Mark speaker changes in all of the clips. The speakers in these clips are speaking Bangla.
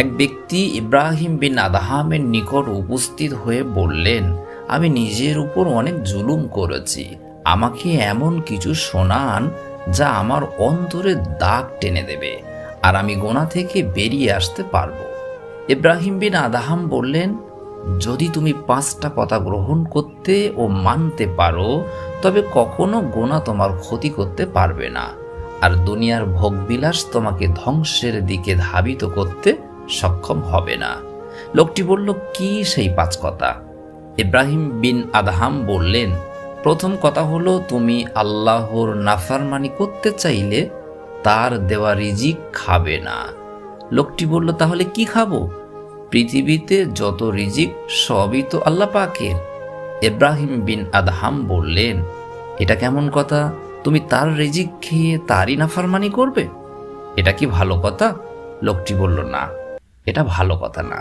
Speaker 1: এক ব্যক্তি ইব্রাহিম বিন আদাহামের নিকট উপস্থিত হয়ে বললেন, আমি নিজের উপর অনেক জুলুম করেছি। আমাকে এমন কিছু শোনান যা আমার অন্তরে দাগ টেনে দেবে, আর আমি গোনা থেকে বেরিয়ে আসতে পারব। ইব্রাহিম বিন আদাহাম বললেন, যদি তুমি পাঁচটা কথা গ্রহণ করতে ও মানতে পারো, তবে কখনো গোনা তোমার ক্ষতি করতে পারবে না। আর দুনিয়ার ভোগবিলাস তোমাকে ধ্বংসের দিকে ধাবিত করতে সক্ষম হবে না। লোকটি বলল, কি সেই পাঁচ কথা ইব্রাহিম বিন আদহাম বললেন, প্রথম কথা হলো, তুমি আল্লাহর নাফারমানি করতে চাইলে তার দেওয়া রিজিক খাবে না। লোকটি বলল, তাহলে কি খাব? পৃথিবীতে যত রিজিক, সবই তো আল্লাহ পাকের। ইব্রাহিম বিন আদহাম বললেন, এটা কেমন কথা? তুমি তার রিজিক খেয়ে তারই নাফারমানি করবে? এটা কি ভালো কথা? লোকটি বলল, না। এটা ভালো কথা না।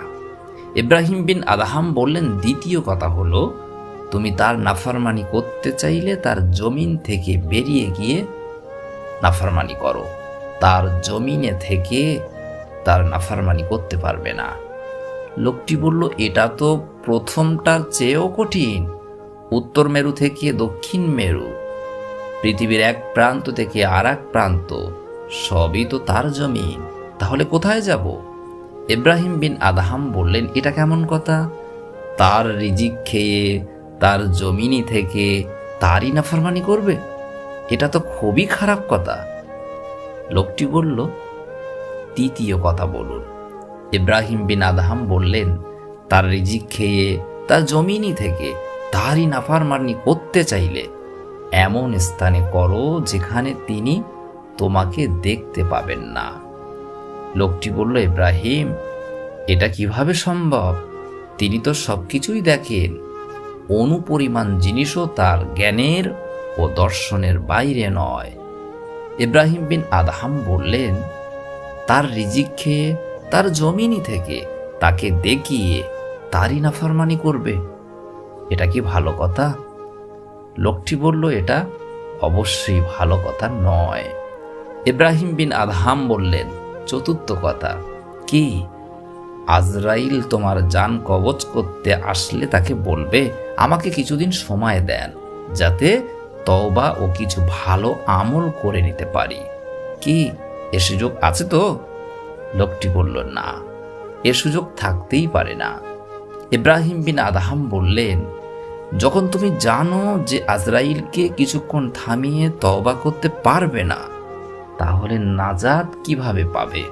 Speaker 1: ইব্রাহিম বিন আদাহাম বললেন, দ্বিতীয় কথা হলো, তুমি তার নাফারমানি করতে চাইলে তার জমিন থেকে বেরিয়ে গিয়ে নাফারমানি করো। তার জমিনে থেকে তার নাফারমানি করতে পারবে না। লোকটি বলল, এটা তো প্রথমটার চেয়েও কঠিন। উত্তর মেরু থেকে দক্ষিণ মেরু, পৃথিবীর এক প্রান্ত থেকে আর প্রান্ত, সবই তো তার জমিন। তাহলে কোথায় যাব? ইব্রাহিম বিন আদাহাম বললেন, এটা কেমন কথা? তার রিজিক খেয়ে, তার জমিনি থেকে তারই নাফরমানি করবে? এটা তো খুবই খারাপ কথা। লোকটি বলল, তৃতীয় কথা বলুন। ইব্রাহিম বিন আদহাম বললেন, তার রিজিক খেয়ে, তার জমিনি থেকে তারই নাফারমানি করতে চাইলে এমন স্থানে করো যেখানে তিনি তোমাকে দেখতে পাবেন না। লোকটি বলল, ইব্রাহিম, এটা কীভাবে সম্ভব? তিনি তো সব কিছুই দেখেন। অনুপরিমাণ জিনিসও তার জ্ঞানের ও দর্শনের বাইরে নয়। ইব্রাহিম বিন আদহাম বললেন, তার রিজিক খেয়ে তার জমিনি থেকে তাকে দেখিয়ে তারই নাফরমানি করবে। এটা কি ভালো কথা? লোকটি বলল, এটা অবশ্যই ভালো কথা নয়। ইব্রাহিম বিন আদহাম বললেন চতুর্থ কথা, কি? আজরাইল তোমার যান কবচ করতে আসলে তাকে বলবে, আমাকে কিছুদিন সময় দেন, যাতে তওবা ও কিছু ভালো আমল করে নিতে পারি। কি? এ সুযোগ আছে তো? লোকটি বলল, না, এ সুযোগ থাকতেই পারে না। ইব্রাহিম বিন আদাহাম বললেন, যখন তুমি জানো যে আজরাইলকে কিছুক্ষণ থামিয়ে তওবা করতে পারবে না তাহলে নাজাদ কীভাবে পাবে?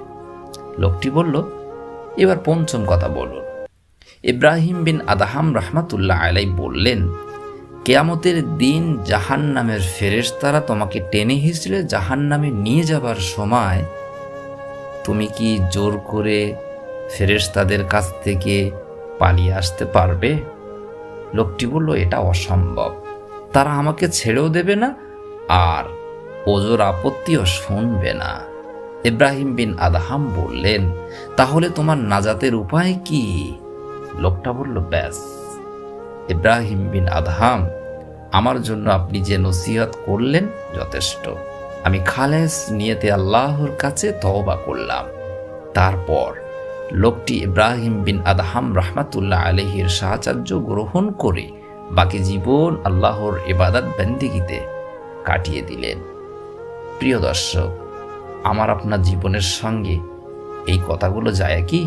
Speaker 1: লোকটি বলল, এবার পঞ্চম কথা বলুন। ইব্রাহিম বিন আদাহাম রহমাতুল্লাহ আলাই বললেন, কেয়ামতের দিন জাহান নামের ফেরেশতারা তোমাকে টেনে হিসড়ে জাহান নামে নিয়ে যাবার সময় তুমি কি জোর করে ফেরেশতাদের কাছ থেকে পালিয়ে আসতে পারবে? লোকটি বলল, এটা অসম্ভব। তারা আমাকে ছেড়েও দেবে না, আর ওজোর আপত্তিও শুনবে না। ইব্রাহিম বিন আদাহাম বললেন, তাহলে তোমার নাজাতের উপায় কি? লোকটা বলল, ব্যাস। ইব্রাহিম বিন আদহাম, আমার জন্য আপনি যে নসিহত করলেন যথেষ্ট। আমি খালেস নিয়েতে আল্লাহর কাছে তওবা করলাম। তারপর লোকটি ইব্রাহিম বিন আদহাম রহমাতুল্লাহ আলহির সাহায্য গ্রহণ করে বাকি জীবন আল্লাহর ইবাদত বন্দিগিতে কাটিয়ে দিলেন। প্রিয় দর্শক আমার আপনার জীবনের সঙ্গে এই কথাগুলো যায় কি?